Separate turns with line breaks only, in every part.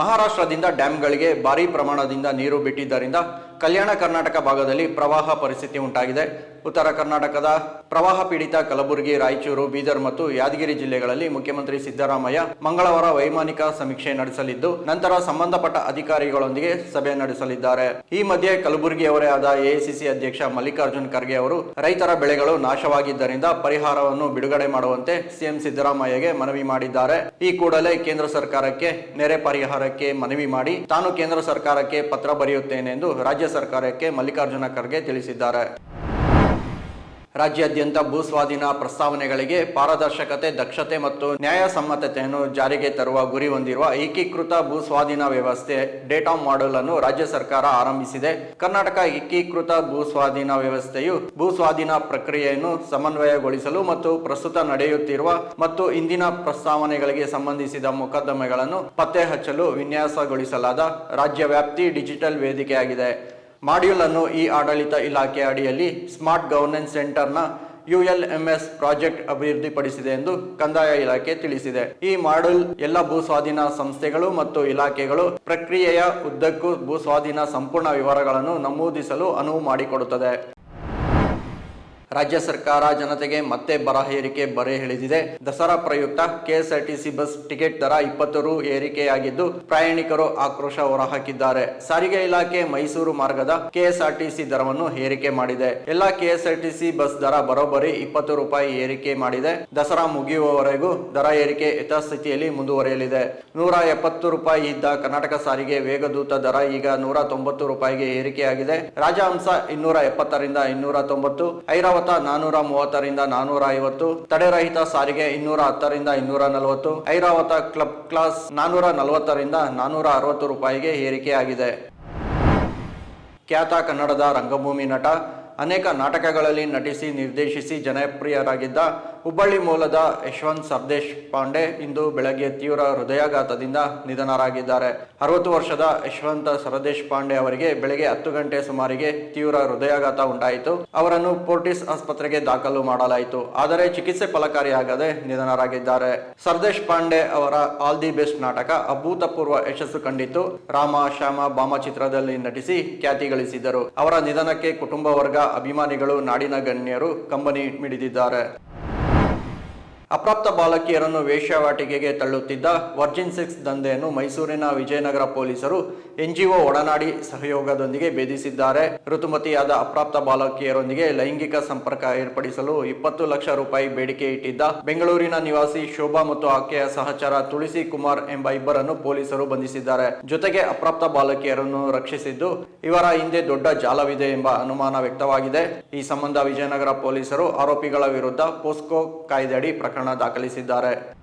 ಮಹಾರಾಷ್ಟ್ರದಿಂದ ಡ್ಯಾಂಗಳಿಗೆ ಭಾರೀ ಪ್ರಮಾಣದಿಂದ ನೀರು ಬಿಟ್ಟಿದ್ದರಿಂದ ಕಲ್ಯಾಣ ಕರ್ನಾಟಕ ಭಾಗದಲ್ಲಿ ಪ್ರವಾಹ ಪರಿಸ್ಥಿತಿ ಉಂಟಾಗಿದೆ. ಉತ್ತರ ಕರ್ನಾಟಕದ ಪ್ರವಾಹ ಪೀಡಿತ ಕಲಬುರಗಿ, ರಾಯಚೂರು, ಬೀದರ್ ಮತ್ತು ಯಾದಗಿರಿ ಜಿಲ್ಲೆಗಳಲ್ಲಿ ಮುಖ್ಯಮಂತ್ರಿ ಸಿದ್ದರಾಮಯ್ಯ ಮಂಗಳವಾರ ವೈಮಾನಿಕ ಸಮೀಕ್ಷೆ ನಡೆಸಲಿದ್ದು, ನಂತರ ಸಂಬಂಧಪಟ್ಟ ಅಧಿಕಾರಿಗಳೊಂದಿಗೆ ಸಭೆ ನಡೆಸಲಿದ್ದಾರೆ. ಈ ಮಧ್ಯೆ ಕಲಬುರಗಿಯವರೇ ಆದ ಎಐಸಿಸಿ ಅಧ್ಯಕ್ಷ ಮಲ್ಲಿಕಾರ್ಜುನ್ ಖರ್ಗೆ ಅವರು, ರೈತರ ಬೆಳೆಗಳು ನಾಶವಾಗಿದ್ದರಿಂದ ಪರಿಹಾರವನ್ನು ಬಿಡುಗಡೆ ಮಾಡುವಂತೆ ಸಿಎಂ ಸಿದ್ದರಾಮಯ್ಯಗೆ ಮನವಿ ಮಾಡಿದ್ದಾರೆ. ಈ ಕೂಡಲೇ ಕೇಂದ್ರ ಸರ್ಕಾರಕ್ಕೆ ನೆರೆ ಪರಿಹಾರಕ್ಕೆ ಮನವಿ ಮಾಡಿ ತಾನು ಕೇಂದ್ರ ಸರ್ಕಾರಕ್ಕೆ ಪತ್ರ ಬರೆಯುತ್ತೇನೆ ಎಂದು ರಾಜ್ಯ ಸರ್ಕಾರಕ್ಕೆ ಮಲ್ಲಿಕಾರ್ಜುನ ಖರ್ಗೆ ತಿಳಿಸಿದ್ದಾರೆ. ರಾಜ್ಯಾದ್ಯಂತ ಭೂಸ್ವಾಧೀನ ಪ್ರಸ್ತಾವನೆಗಳಿಗೆ ಪಾರದರ್ಶಕತೆ, ದಕ್ಷತೆ ಮತ್ತು ನ್ಯಾಯಸಮ್ಮತತೆಯನ್ನು ಜಾರಿಗೆ ತರುವ ಗುರಿ ಹೊಂದಿರುವ ಏಕೀಕೃತ ಭೂಸ್ವಾಧೀನ ವ್ಯವಸ್ಥೆ ಡೇಟಾ ಮಾಡೆಲ್ ಅನ್ನು ರಾಜ್ಯ ಸರ್ಕಾರ ಆರಂಭಿಸಿದೆ. ಕರ್ನಾಟಕ ಏಕೀಕೃತ ಭೂಸ್ವಾಧೀನ ವ್ಯವಸ್ಥೆಯು ಭೂಸ್ವಾಧೀನ ಪ್ರಕ್ರಿಯೆಯನ್ನು ಸಮನ್ವಯಗೊಳಿಸಲು ಮತ್ತು ಪ್ರಸ್ತುತ ನಡೆಯುತ್ತಿರುವ ಮತ್ತು ಇಂದಿನ ಪ್ರಸ್ತಾವನೆಗಳಿಗೆ ಸಂಬಂಧಿಸಿದ ಮೊಕದ್ದಮೆಗಳನ್ನು ಪತ್ತೆ ಹಚ್ಚಲು ವಿನ್ಯಾಸಗೊಳಿಸಲಾದ ರಾಜ್ಯವ್ಯಾಪ್ತಿ ಡಿಜಿಟಲ್ ವೇದಿಕೆಯಾಗಿದೆ. ಮಾಡ್ಯೂಲ್ ಅನ್ನು ಈ ಆಡಳಿತ ಇಲಾಖೆ ಅಡಿಯಲ್ಲಿ ಸ್ಮಾರ್ಟ್ ಗವರ್ನೆನ್ಸ್ ಸೆಂಟರ್ನ ಯುಎಲ್ಎಂಎಸ್ ಪ್ರಾಜೆಕ್ಟ್ ಅಭಿವೃದ್ಧಿಪಡಿಸಿದೆ ಎಂದು ಕಂದಾಯ ಇಲಾಖೆ ತಿಳಿಸಿದೆ. ಈ ಮಾಡ್ಯೂಲ್ ಎಲ್ಲ ಭೂ ಸ್ವಾಧೀನ ಸಂಸ್ಥೆಗಳು ಮತ್ತು ಇಲಾಖೆಗಳು ಪ್ರಕ್ರಿಯೆಯ ಉದ್ದಕ್ಕೂ ಭೂ ಸ್ವಾಧೀನ ಸಂಪೂರ್ಣ ವಿವರಗಳನ್ನು ನಮೂದಿಸಲು ಅನುವು ಮಾಡಿಕೊಡುತ್ತದೆ. ರಾಜ್ಯ ಸರ್ಕಾರ ಜನತೆಗೆ ಮತ್ತೆ ಬರ ಏರಿಕೆ ಬರೆ ಎಳೆದಿದೆ. ದಸರಾ ಪ್ರಯುಕ್ತ ಕೆಎಸ್ಆರ್ಟಿಸಿ ಬಸ್ ಟಿಕೆಟ್ ದರ ಇಪ್ಪತ್ತು ರು ಏರಿಕೆಯಾಗಿದ್ದು, ಪ್ರಯಾಣಿಕರು ಆಕ್ರೋಶ ಹೊರಹಾಕಿದ್ದಾರೆ. ಸಾರಿಗೆ ಇಲಾಖೆ ಮೈಸೂರು ಮಾರ್ಗದ ಕೆಎಸ್ಆರ್ಟಿಸಿ ದರವನ್ನು ಏರಿಕೆ ಮಾಡಿದೆ. ಎಲ್ಲಾ ಕೆಎಸ್ಆರ್ಟಿಸಿ ಬಸ್ ದರ ಬರೋಬ್ಬರಿ ಇಪ್ಪತ್ತು ರೂಪಾಯಿ ಏರಿಕೆ ಮಾಡಿದೆ. ದಸರಾ ಮುಗಿಯುವವರೆಗೂ ದರ ಏರಿಕೆ ಯಥಾಸ್ಥಿತಿಯಲ್ಲಿ ಮುಂದುವರಿಯಲಿದೆ. ನೂರ ಎಪ್ಪತ್ತು ರೂಪಾಯಿ ಇದ್ದ ಕರ್ನಾಟಕ ಸಾರಿಗೆ ವೇಗದೂತ ದರ ಈಗ ನೂರ ತೊಂಬತ್ತು ರೂಪಾಯಿಗೆ ಏರಿಕೆಯಾಗಿದೆ. ರಾಜಹಂಸ ಇನ್ನೂರ ಎಪ್ಪತ್ತರಿಂದ ಇನ್ನೂರ ತೊಂಬತ್ತು, ಐರಾವತ ನಾನೂರ ಮೂವತ್ತರಿಂದ ನಾನೂರ ಐವತ್ತು, ತಡೆರಹಿತ ಸಾರಿಗೆ ಇನ್ನೂರ ಹತ್ತರಿಂದ ಇನ್ನೂರ ನಲವತ್ತು, ಐರಾವತ ಕ್ಲಬ್ ಕ್ಲಾಸ್ ನಾನೂರ ನಲವತ್ತರಿಂದ ನಾನೂರ ಅರವತ್ತು ರೂಪಾಯಿಗೆ ಏರಿಕೆಯಾಗಿದೆ. ಖ್ಯಾತ ಕನ್ನಡದ ರಂಗಭೂಮಿ ನಟ ಅನೇಕ ನಾಟಕಗಳಲ್ಲಿ ನಟಿಸಿ ನಿರ್ದೇಶಿಸಿ ಜನಪ್ರಿಯರಾಗಿದ್ದ ಹುಬ್ಬಳ್ಳಿ ಮೂಲದ ಯಶವಂತ್ ಸರ್ದೇಶ್ ಪಾಂಡೆ ಇಂದು ಬೆಳಗ್ಗೆ ತೀವ್ರ ಹೃದಯಾಘಾತದಿಂದ ನಿಧನರಾಗಿದ್ದಾರೆ. ಅರವತ್ತು ವರ್ಷದ ಯಶವಂತ ಸರದೇಶ್ ಪಾಂಡೆ ಅವರಿಗೆ ಬೆಳಗ್ಗೆ ಹತ್ತು ಗಂಟೆ ಸುಮಾರಿಗೆ ತೀವ್ರ ಹೃದಯಾಘಾತ ಉಂಟಾಯಿತು. ಅವರನ್ನು ಪೋರ್ಟಿಸ್ ಆಸ್ಪತ್ರೆಗೆ ದಾಖಲು ಮಾಡಲಾಯಿತು. ಆದರೆ ಚಿಕಿತ್ಸೆ ಫಲಕಾರಿಯಾಗದೆ ನಿಧನರಾಗಿದ್ದಾರೆ. ಸರದೇಶ್ ಪಾಂಡೆ ಅವರ ಆಲ್ ದಿ ಬೆಸ್ಟ್ ನಾಟಕ ಅಭೂತಪೂರ್ವ ಯಶಸ್ಸು ಕಂಡಿತು ರಾಮ, ಶ್ಯಾಮ ಬಾಮ ಚಿತ್ರದಲ್ಲಿ ನಟಿಸಿ ಖ್ಯಾತಿ ಗಳಿಸಿದರು. ಅವರ ನಿಧನಕ್ಕೆ ಕುಟುಂಬ ವರ್ಗ ಅಭಿಮಾನಿಗಳು ನಾಡಿನ ಗಣ್ಯರು ಕಂಬನಿ ಮಿಡಿದಿದ್ದಾರೆ. ಅಪ್ರಾಪ್ತ ಬಾಲಕಿಯರನ್ನು ವೇಶ್ಯಾವಾಟಿಕೆಗೆ ತಳ್ಳುತ್ತಿದ್ದ ವರ್ಜಿನ್ ಸಿಕ್ಸ್ ದಂಧೆಯನ್ನು ಮೈಸೂರಿನ ವಿಜಯನಗರ ಪೊಲೀಸರು ಎನ್ಜಿಒ ಒಡನಾಡಿ ಸಹಯೋಗದೊಂದಿಗೆ ಭೇದಿಸಿದ್ದಾರೆ. ಋತುಮತಿಯಾದ ಅಪ್ರಾಪ್ತ ಬಾಲಕಿಯರೊಂದಿಗೆ ಲೈಂಗಿಕ ಸಂಪರ್ಕ ಏರ್ಪಡಿಸಲು ಇಪ್ಪತ್ತು ಲಕ್ಷ ರೂಪಾಯಿ ಬೇಡಿಕೆ ಇಟ್ಟಿದ್ದ ಬೆಂಗಳೂರಿನ ನಿವಾಸಿ ಶೋಭಾ ಮತ್ತು ಆಕೆಯ ಸಹಚರ ತುಳಸಿ ಕುಮಾರ್ ಎಂಬ ಇಬ್ಬರನ್ನು ಪೊಲೀಸರು ಬಂಧಿಸಿದ್ದಾರೆ. ಜೊತೆಗೆ ಅಪ್ರಾಪ್ತ ಬಾಲಕಿಯರನ್ನು ರಕ್ಷಿಸಿದ್ದು ಇವರ ಹಿಂದೆ ದೊಡ್ಡ ಜಾಲವಿದೆ ಎಂಬ ಅನುಮಾನ ವ್ಯಕ್ತವಾಗಿದೆ. ಈ ಸಂಬಂಧ ವಿಜಯನಗರ ಪೊಲೀಸರು ಆರೋಪಿಗಳ ವಿರುದ್ಧ ಪೋಸ್ಕೋ ಕಾಯ್ದೆಯಡಿ ಪ್ರಕರಣ ದಾಖಲಿಸಿದ್ದಾರೆ.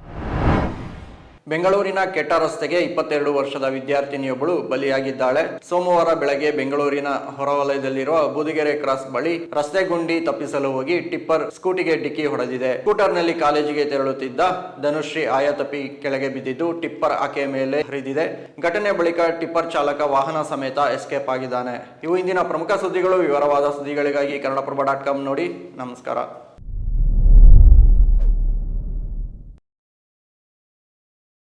ಬೆಂಗಳೂರಿನ ಕೆಟ್ಟ ರಸ್ತೆಗೆ ಇಪ್ಪತ್ತೆರಡು ವರ್ಷದ ವಿದ್ಯಾರ್ಥಿನಿಯೊಬ್ಬಳು ಬಲಿಯಾಗಿದ್ದಾಳೆ. ಸೋಮವಾರ ಬೆಳಗ್ಗೆ ಬೆಂಗಳೂರಿನ ಹೊರವಲಯದಲ್ಲಿರುವ ಬೂದಿಗೆರೆ ಕ್ರಾಸ್ ಬಳಿ ರಸ್ತೆ ಗುಂಡಿ ತಪ್ಪಿಸಲು ಹೋಗಿ ಟಿಪ್ಪರ್ ಸ್ಕೂಟಿಗೆ ಡಿಕ್ಕಿ ಹೊಡೆದಿದೆ. ಸ್ಕೂಟರ್ನಲ್ಲಿ ಕಾಲೇಜಿಗೆ ತೆರಳುತ್ತಿದ್ದ ಧನುಶ್ರೀ ಆಯತಪಿ ಕೆಳಗೆ ಬಿದ್ದಿದ್ದು ಟಿಪ್ಪರ್ ಆಕೆಯ ಮೇಲೆ ಹರಿದಿದೆ. ಘಟನೆ ಬಳಿಕ ಟಿಪ್ಪರ್ ಚಾಲಕ ವಾಹನ ಸಮೇತ ಎಸ್ಕೇಪ್ ಆಗಿದ್ದಾನೆ. ಇವು ಇಂದಿನ ಪ್ರಮುಖ ಸುದ್ದಿಗಳು. ವಿವರವಾದ ಸುದ್ದಿಗಳಿಗಾಗಿ ಕನ್ನಡಪ್ರಭ ಡಾಟ್ ಕಾಮ್ ನೋಡಿ. ನಮಸ್ಕಾರ.